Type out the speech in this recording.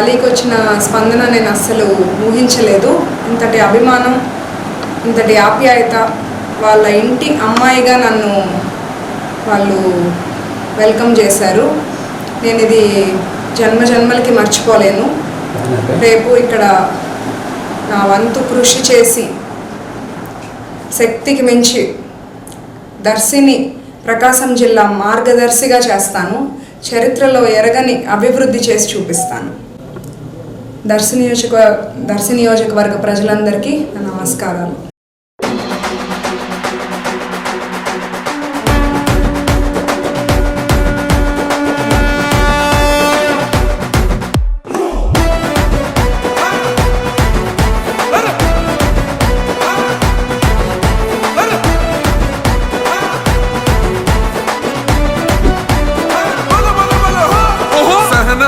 ర్యాలీకి వచ్చిన స్పందన నేను అస్సలు ఊహించలేదు. ఇంతటి అభిమానం ఇంతటి ఆప్యాయత వాళ్ళ ఇంటి అమ్మాయిగా నన్ను వాళ్ళు వెల్కమ్ చేశారు. నేను ఇది జన్మ జన్మలకి మర్చిపోలేను రేపు ఇక్కడ నా వంతు కృషి చేసి శక్తికి మించి దర్శిని ప్రకాశం జిల్లా మార్గదర్శిగా చేస్తాను. చరిత్రలో ఎరగని అభివృద్ధి చేసి చూపిస్తాను. దర్శి నియోజక దర్శ నియోజకవర్గ ప్రజలందరికీ నా నమస్కారాలు.